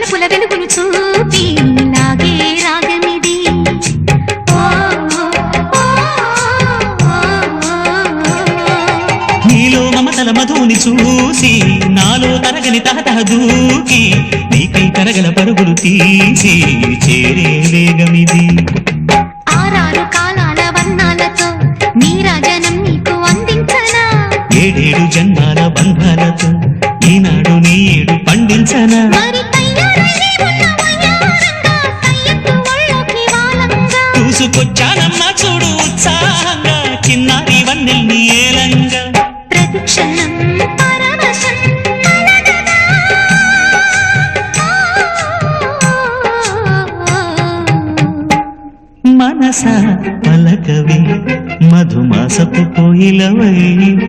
తలుపుల వెలుగులు చూపి నాగే రాగమిది. నీలో మమతల మధుని చూసి నాలో తరగని తహతహ దూకి నీకై తరగల పరుగులు తీసి చేరే వేగమిది. ఆరారు కాలాల వర్ణాలతో నీ రాజనం నీకు అందించనా? ఏడేడు జన్మాల బంధాలతో ఈనాడు నీ ఏడు పండించనా? వాలంగా చూసుకొచ్చానమ్మా చూడు ఉత్సాహంగా. చిన్నారి వన్నెల్ని ఏలంగా. ప్రతి క్షణం? మనస పలకవి మధుమాసపు కోయిలవై.